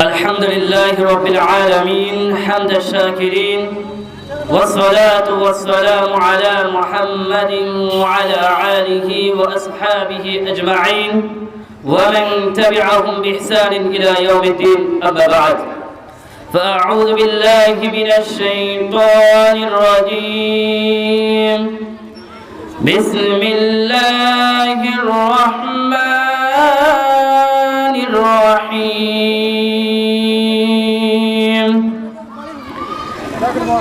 الحمد لله رب العالمين حمد الشاكرين والصلاة والسلام على محمد وعلى آله وأصحابه أجمعين ومن تبعهم بإحسان إلى يوم الدين أما بعد. فأعوذ بالله من الشيطان الرجيم. بسم الله الرحمن الرحيم.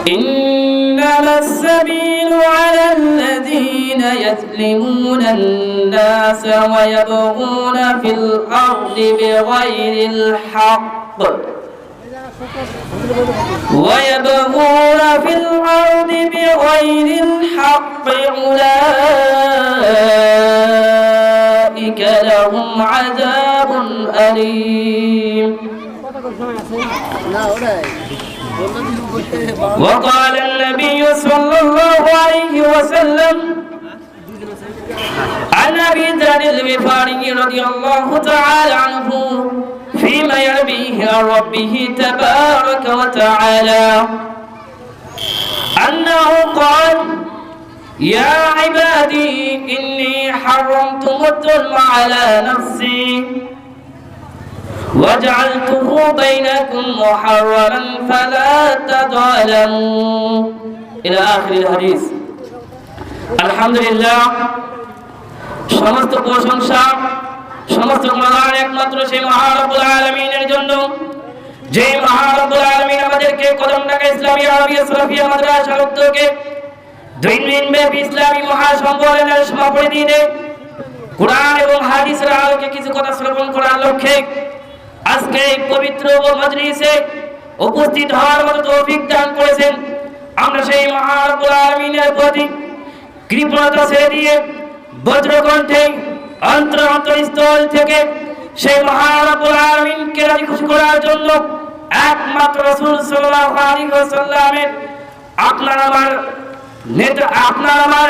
إنما السبيل على الذين يظلمون الناس ويبغون في الأرض بغير الحق ويبغون في الأرض بغير الحق أولئك لهم عذاب أليم. وقال النبي صلى الله عليه وسلم عن أبي ذر الغفاري رضي الله تعالى عنه فيما يرويه عن ربه تبارك وتعالى أنه قال يا عبادي إني حرمت الظلم على نفسي وجعلته بينكم محرما فلا تظالموا إلى آخر الحديث الحمد لله সমস্ত প্রশংসা সমস্ত গুণগান একমাত্র সেই মহারবুল আলমিনের জন্য যে মহারবুল আলমিন আমাদেরকে কদম টাকা ইসলামী আরবি সরফিয়া মাদ্রাসা উদ্যোগে দুই দিন ব্যাপী ইসলামী মহাসম্মেলনের সমাপনী দিনে কোরআন এবং হাদিসের আলোকে কিছু কথা শ্রবণ করার লক্ষ্যে আজকে এই পবিত্র মজলিসে উপস্থিত হওয়ার মতো তৌফিক দান করেছেন আমরা সেই মহারবুল আলমিনের প্রতি কৃপণতা ছেড়ে দিয়ে বজ্রকণ্ঠে অন্তর অন্তরস্থল থেকে সেই মহারবুল আলমিনকে রাজি খুশি করার জন্য একমাত্র রসুল সাল্লাল্লাহু আলাইহি ওয়াসাল্লামের আপনার আমার নেতা আপনার আমার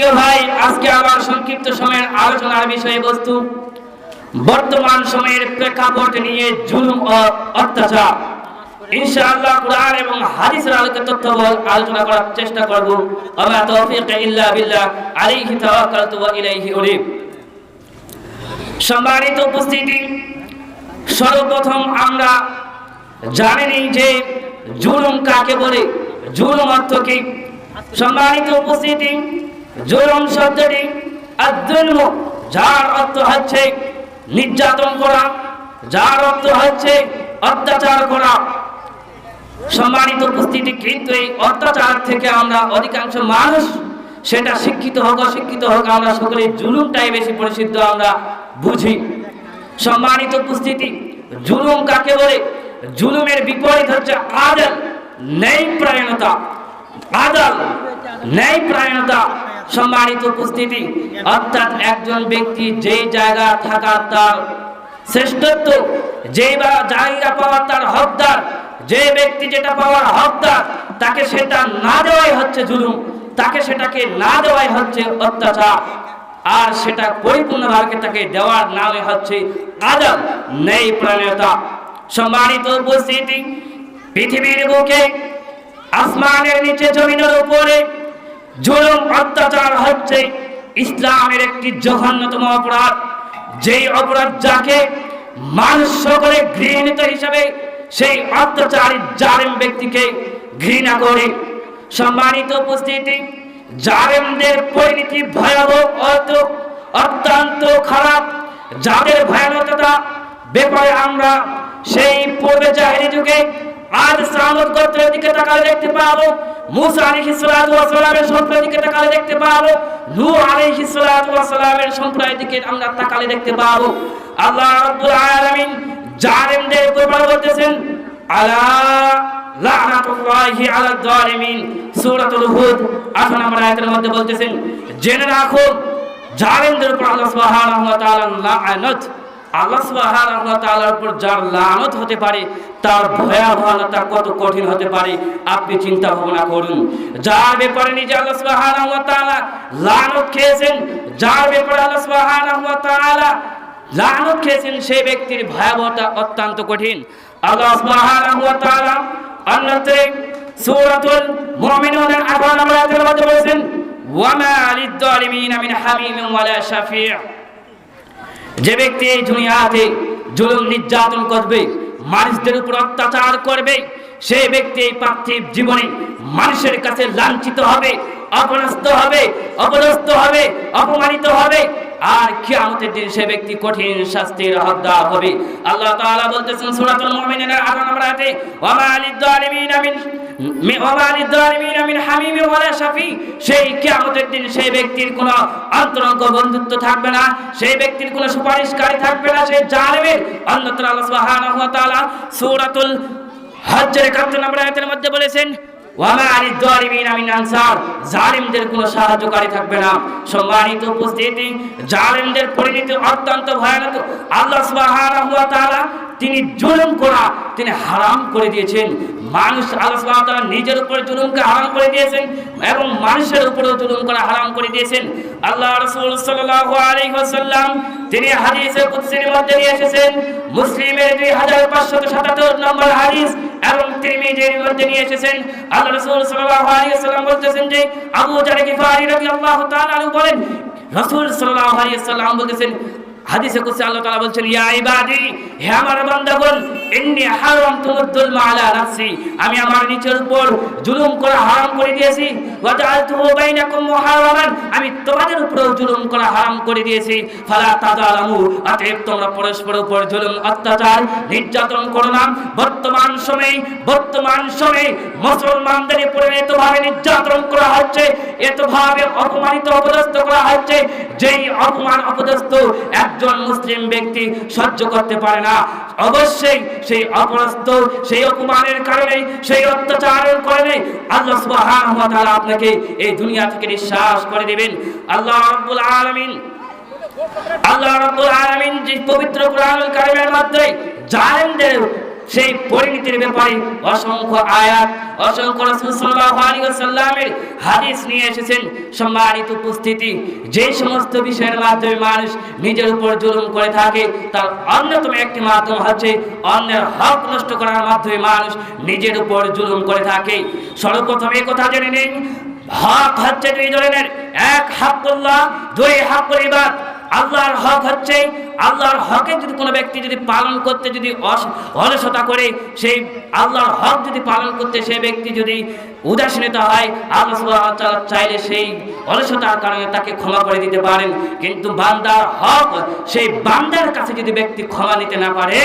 প্রিয় ভাই, আজকে সংক্ষিপ্ত সময়ের আলোচনার বিষয়বস্তু বর্তমান সময়ের প্রেক্ষাপট নিয়ে জুলুম ও অত্যাচার। সম্মানিত উপস্থিতি, সর্বপ্রথম আমরা জানেনই যে জুলুম কাকে বলে, জুলুম অর্থ কি? সম্মানিত উপস্থিতি জুলুম শব্দটি আদুল্ম যার অর্থ হচ্ছে নির্যাতন করা, যার অর্থ হচ্ছে অত্যাচার করা। সম্মানিত উপস্থিতি, কিন্তু এই অত্যাচার থেকে আমরা অধিকাংশ মানুষ সেটা শিক্ষিত হোক, অশিক্ষিত হোক, আমরা সকলে জুলুমটাই বেশি পরিচিত আমরা বুঝি। সম্মানিত উপস্থিতি, জুলুম কাকে বলে? জুলুমের বিপরীত হচ্ছে আদল ন্যায় প্রায়ণতা আদল ন্যায় প্রায়ণতা সম্মানিত উপস্থিতি, অর্থাৎ একজন ব্যক্তি যেই জায়গা থাকা তার শ্রেষ্ঠত্ব, যেই বা জায়গা পাওয়ার তার হকদার যে ব্যক্তি যেটা পাওয়ার হকদার, তাকে সেটা না দেওয়াই হচ্ছে জুলুম, তাকে সেটাকে না দেওয়াই হচ্ছে অত্যাচার, আর সেটা পরিপূর্ণভাবে তাকে দেওয়ার নামে হচ্ছে আদম, নেই প্রাণতা সম্মানিত উপস্থিতি, পৃথিবীর বুকে আসমানের নিচে জমিনের উপরে জুলুম, অত্যাচার হচ্ছে ইসলামের একটি জঘন্যতম অপরাধ। যেই অপরাধ যাকে মানুষ সকলে ঘৃণিত হিসাবে সেই অত্যাচারী জালেম ব্যক্তিকে ঘৃণা করে। সম্মানিত উপস্থিতি, জালেমদের পরিণতি ভয়াবহ, অত অত্যন্ত খারাপ। যাদের ভয়ানকতা ব্যাপারে আমরা সেই পূর্বে জাহেরি যুগে আজ সামদ গোত্রের দিকে তাকালে দেখতে পাবো মুসা আলাইহিস সালাতু ওয়াস সালামের সম্প্রদায়ের দিকে তাকালে দেখতে পাবো। নূহ আলাইহিস সালাতু ওয়াস সালামের সম্প্রদায়ের আমরা তাকালে দেখতে পাবো। আল্লাহ রাব্বুল আলামিন জালেমদের ব্যাপারে বলতেছেন আলা লানাতুল্লাহি আলা যালিমিন সূরাতুল হুদ 8 নম্বর আয়াতের মধ্যে বলতেছেন, জেনে রাখো, জালিমদের উপর আল্লাহ সুবহানাহু ওয়া তাআলা লানত আল্লাহ সুবহানাহু উপর যার লানত হতে পারে, তার ভয়াবহতা কত কঠিন হতে পারে, আপনি চিন্তা ভাবনা করুন। যার ব্যাপারে নিজে আল্লাহ সুবহানাহু তাআলা লানত খেয়েছেন, যার ব্যাপারে আল্লাহ সুবহানাহু তাআলা লানত খেয়েছেন সেই ব্যক্তির ভয়াবহতা অত্যন্ত কঠিন। আল্লাহ সুবহানাহু তাআলা অন্যত্রে সূরাতুল মুমিনুনের 18 নম্বর যে ব্যক্তি এই দুনিয়াতে জুলুম, নির্যাতন করবে, মানুষদের উপর অত্যাচার করবে সেই ব্যক্তি এই পার্থিব জীবনে মানুষের কাছে লাঞ্ছিত হবে অপরাস্ত হবে, অপদস্থ হবে, অপমানিত হবে আর কিয়ামতের দিন সে ব্যক্তি কঠিন শাস্তির হকদার হবে। আল্লাহ তাআলা বলতেছেন সূরাতুল মুমিনের 18 নম্বর আয়াতে, ওয়া মা মিন মা লিয-যালিমিনা মিন সেই দিন সেই ব্যক্তির কোনো অন্তরঙ্গ বন্ধুত্ব থাকবে না, সেই ব্যক্তির কোনো সুপারিশকারী থাকবে না জালিমের। অন্যত্র আল্লাহ সুবহানাহু ওয়া তাআলা সূরাতুল হজ্জের 71 নম্বর আয়াতের মধ্যে বলেছেন কোনো সাহায্যকারী থাকবে না। সম্মানিত উপস্থিতি জালিমদের পরিণতি অত্যন্ত ভয়ানক। আল্লাহ সুবহানাহু ওয়া তাআলা তিনি জুলুম করা, তিনি হারাম করে দিয়েছেন। মানুষ আল্লাহ সুবহানাহু নিজের উপর জুলুমকে হারাম করে দিয়েছেন এবং মানুষের উপরেও জুলুম করা হারাম করে দিয়েছেন। আল্লাহ রাসূল সাল্লাল্লাহু আলাইহি ওয়াসাল্লাম, তিনি হাদিসে কুদসির মধ্যে নিয়ে এসেছেন। মুসলিমের 2577 নম্বর হাদিস এবং তিরমিজির মধ্যে নিয়ে এসেছেন। আল্লাহ রাসূল সাল্লাল্লাহু আলাইহি ওয়াসাল্লাম বলতেছেন যে, আবু জার গিফারি রাদিয়াল্লাহু তাআলা বলেন, রাসূল সাল্লাল্লাহু আলাইহি ওয়াসাল্লাম বলতেছেন হাদিসে কুসি আল্লাহ তাআলা বলছেন ইয়া ইবাদি হে আমার বান্দাগণ আমি আমার নিজের উপর জুলুম করা হারাম করে দিয়েছি। আমি তোমাদের জুলুম করা হারাম করে দিয়েছি। ফালা অতএব তোমরা পরস্পরের উপর জুলুম, অত্যাচার, নির্যাতন করো না। বর্তমান সময়ে বর্তমান সময়ে মুসলমানদের উপরে এতভাবে নির্যাতন করা হচ্ছে অপমানিত, অপদস্থ করা হচ্ছে, যেই অপমান, অপদস্থ একজন মুসলিম ব্যক্তি সহ্য করতে পারে না। অবশ্যই সেই অপরাস্ত, সেই অপমানের কারণে, সেই অত্যাচারের কারণে আল্লাহ সুবহানাহু ওয়া তাআলা আপনাকে এই দুনিয়া থেকে নিঃশ্বাস করে দিবেন। আল্লাহ রাব্বুল আলামিন, আল্লাহ রাব্বুল আলামিন যে পবিত্র কোরআনুল কারীমের মধ্যে জালেমদের সেই পরিণতির ব্যাপারে অসংখ্য আয়াত, অসংখ্য রাসূল সাল্লাল্লাহু আলাইহি ওয়াসাল্লামের হাদিস নিয়ে এসেছেন। সম্মানিত উপস্থিতি, যে সমস্ত বিষয়ের মাধ্যমে মানুষ নিজের উপর জুলুম করে থাকে, তার অন্যতম একটি মাধ্যম হচ্ছে অন্যের হক নষ্ট করার মাধ্যমে মানুষ নিজের উপর জুলুম করে থাকে। সর্বপ্রথম এই কথা জেনে নিন, হক হচ্ছে দুই ধরনের, এক হাক্কুল্লাহ, দুই হাক্কুল ইবাদ। আল্লাহর হক হচ্ছে, আল্লাহর হকে যদি কোনো ব্যক্তি যদি পালন করতে যদি অলসতা করে, সেই আল্লাহর হক যদি পালন করতে সেই ব্যক্তি যদি উদাসীনতা হয়, আল্লাহ চাইলে সেই অলসতার কারণে তাকে ক্ষমা করে দিতে পারেন। কিন্তু বান্দার হক, সেই বান্দার কাছে যদি ব্যক্তি ক্ষমা নিতে না পারে,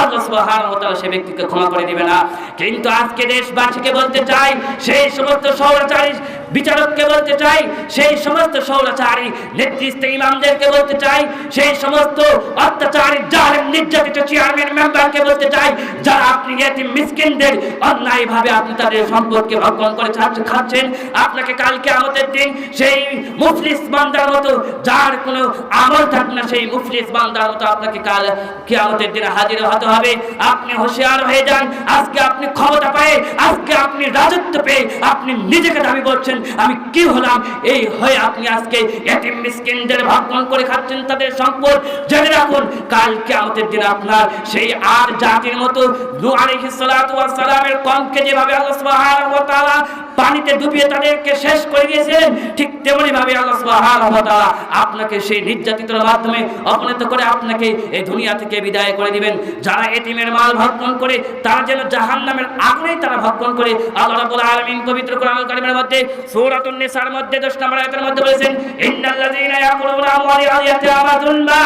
আল্লাহ ওয়া ব্যক্তিকে ক্ষমা করে দিবে না। কিন্তু আজকে দেশবাসীকে বলতে চাই, সেই সমস্ত সৌরাচারী বিচারককে বলতে চাই, সেই সমস্ত সৌরাচারী নেতৃত্ব ইমামদেরকে বলতে চাই, সেই সমস্ত অত্যাচারী, জালেম, নির্যাতিত চেয়ারম্যান মেম্বারকে বলতে চাই, যারা আপনি এতিম মিসকিনদের অন্যায়ভাবে আপনি তাদের সম্পদকে ভক্ষণ করে খাচ্ছ- খাচ্ছেন। আপনাকে কালকে আমাদের দিন সেই মুফলিস বান্দার মতো, যার কোনো আমল থাকবে না, সেই মুফলিস বান্দার মতো আপনাকে কাল কে আমাদের দিনে হাজির হতে হবে। আপনি হুঁশিয়ার হয়ে যান। আজকে আপনি ক্ষমতা পেয়ে, আজকে আপনি রাজত্ব পেয়ে, আপনি নিজেকে দাবি করছেন আমি কি হলাম? এই হয়ে আপনি আজকে এটিম মিসকিনদের ভক্ষণ করে খাচ্ছেন তাদের সম্পদ। জেনে রাখুন কালকে আমাদের দিন আপনার সেই আর জাতির মতো দু আলাইহিস সালাতু ওয়াস সালামের কমকে যেভাবে আল্লাহ সুবহানাহু ওয়া তাআলা পানিতে ডুবিয়ে তাদেরকে শেষ করে দিয়েছিলেন, ঠিক তেমনি ভাবে আল্লাহ সুবহানাহু ওয়া তাআলা আপনাকে সেই নির্যাতিতের মাধ্যমে অপনীত করে আপনাকে এই দুনিয়া থেকে বিদায় করে দিবেন। যারা এতিমের মাল ভক্ষণ করে, তারা যেন জাহান্নামের আগুনেই তারা ভক্ষণ করে। আল্লাহ রাব্বুল আলামিন পবিত্র কোরআনুল কারীমের মধ্যে সূরাতুন নিসার মধ্যে 10 নম্বর আয়াতের মধ্যে বলেছেন, ইন্নাল্লাযীনা ইয়াকুলুনা আমওয়ালিল ইয়াতামা যুলমা।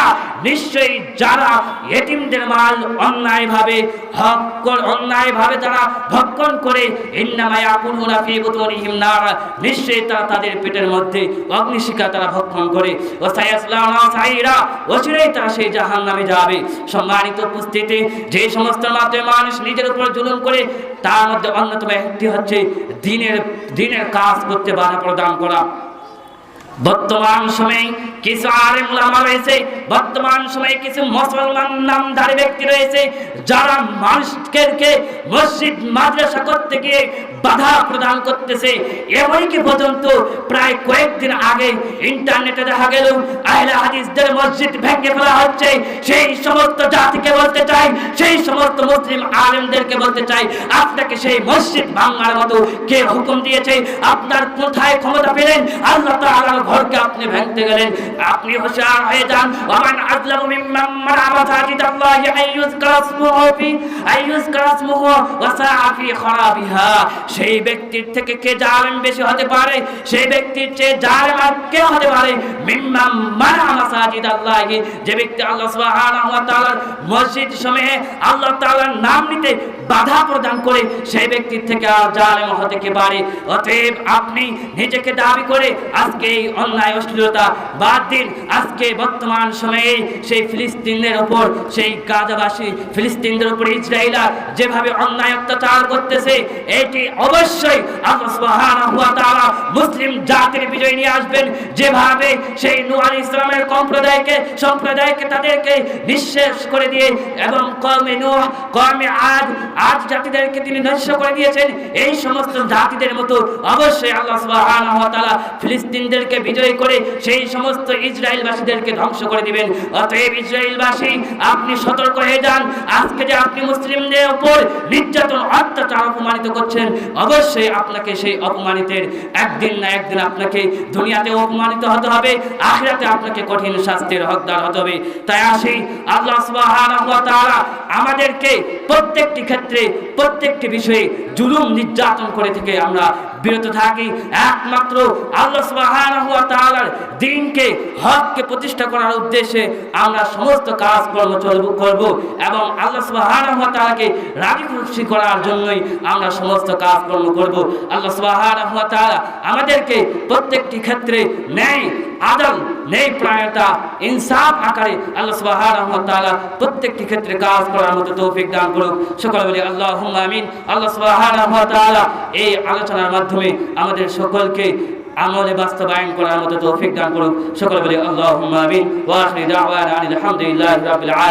নিশ্চয়ই যারা এতিমদের মাল অন্যায়ভাবে হক অন্যায়ভাবে যারা ভক্ষণ করে, ইন্নামা ইয়াকুলুনা ফি বুতুনিহিম নার নিশ্চয়ই তা তাদের পেটের মধ্যে অগ্নিশিখা তারা ভক্ষণ করে। ও সায়াসলানা সাইরা, অচিরেই তা সেই জাহান্নামে যাবে। সম্মানিত উপস্থিতি যে সমস্ত মাধ্যমে মানুষ নিজের উপর জুলুম করে, তার মধ্যে অন্যতম একটি হচ্ছে দিনের দিনের কাজ করতে বাধা প্রদান করা। বর্তমান সময়ে কিছু আলেম উলামা রয়েছে, বর্তমান সময়ে কিছু মুসলমান নামধারী ব্যক্তি রয়েছে, যারা মানুষকে মসজিদ, মাদ্রাসা করতে গিয়ে বাধা প্রদান করতেছে। এমনকি পর্যন্ত প্রায় কয়েকদিন আগে ইন্টারনেটে দেখা গেল, আহলে হাদিসদের মসজিদ ভেঙে ফেলা হচ্ছে। সেই সমস্ত জাতিকে বলতে চাই, সেই সমস্ত মুসলিম আলেমদেরকে বলতে চাই, আপনাকে সেই মসজিদ ভাঙার মতো কে হুকুম দিয়েছে? আপনার কোথায় ক্ষমতা পেলেন? আল্লাহ তাআলার ঘরকে আপনি ভাঙতে গেলেন। আপনি হুঁশিয়ার হয়ে যান। ওমান আযলামু মিম্মান মানা মাসাজিদাল্লাহি আইয়ুযকারা ইসমুহু ফি আইয়ুযকারা ইসমুহু ওয়া সাআ ফি খারাবিহা। সেই ব্যক্তির থেকে কে জালেম বেশি হতে পারে? সেই ব্যক্তির চেয়ে জালেম আর কে হতে পারে? মিম্মান মানা মাসাজিদাল্লাহি। যে ব্যক্তি আল্লাহ সুবহানাহু ওয়া তাআলার মসজিদ সমূহে আল্লাহ তাআলার নাম নিতে বাধা প্রদান করে সেই ব্যক্তির থেকে আর জালেম হতে পারে? অতএব আপনি নিজেকে দাবি করে আজকে এই অন্যায়, অশ্লীলতা বাদ দিন। আজকে বর্তমান সময়ে সেই ফিলিস্তিনের উপর সেই গাজাবাসী ফিলিস্তিনদের উপর ইসরায়েলা যেভাবে অন্যায় অত্যাচার করতেছে, এটি অবশ্যই মুসলিম জাতির বিজয় নিয়ে আসবেন। যেভাবে সেই আলাইহিস ইসলামের সম্প্রদায়কে সম্প্রদায়কে তাদেরকে নিঃশেষ করে দিয়ে এবং কমে নূহ কমে আদ আজ জাতিদেরকে তিনি ধ্বংস করে দিয়েছেন। এই সমস্ত জাতিদের মতো অবশ্যই আল্লাহ সুবহানাহু ওয়া তাআলা ফিলিস্তিনদেরকে বিজয় করে সেই সমস্ত ইসরায়েলবাসীদেরকে ধ্বংস করে দিবেন। অতএব ইসরায়েলবাসী, আপনি সতর্ক হয়ে যান। আজকে যে আপনি মুসলিমদের উপর নির্যাতন, অত্যাচার অপমানিত করছেন, অবশ্যই আপনাকে সেই অপমানিতের একদিন না একদিন আপনাকে দুনিয়াতে অপমানিত হতে হবে, আখিরাতে আপনাকে কঠিন শাস্তির হকদার হতে হবে। তাই আসি, আল্লাহ সুবহানাহু ওয়া তাআলা আমাদেরকে প্রত্যেকটি ক্ষেত্রে প্রত্যেকটি বিষয়ে জুলুম নির্যাতন করে থেকে আমরা বিরত থাকি। একমাত্র আল্লাহ দ্বীনকে হককে প্রতিষ্ঠা করার উদ্দেশ্যে আমরা সমস্ত কাজকর্ম চলব, করব এবং আল্লাহ তাআলাকে রাজি খুশি করার জন্যই আমরা সমস্ত কাজকর্ম করব। আল্লাহ তাআলা আমাদেরকে প্রত্যেকটি ক্ষেত্রে ন্যায় আদল নেই প্রায়তা ইনসাফ আকারে আল্লাহ সুবহানাহু ওয়া তাআলা প্রত্যেকটি ক্ষেত্রে কাজ করার মতো তৌফিক দান করুক। সকলে বলি আল্লাহুম্মা আমিন। আল্লাহ সুবহানাহু ওয়া তাআলা এই আলোচনার মাধ্যমে আমাদের সকলকে আমলে বাস্তবায়ন করার মতো তৌফিক দান করুক। সকলে বলি আল্লাহুম্মা আমিন। ওয়া আখিরি দাওয়ানা আনিল হামদুলিল্লাহি রাব্বিল আলামিন।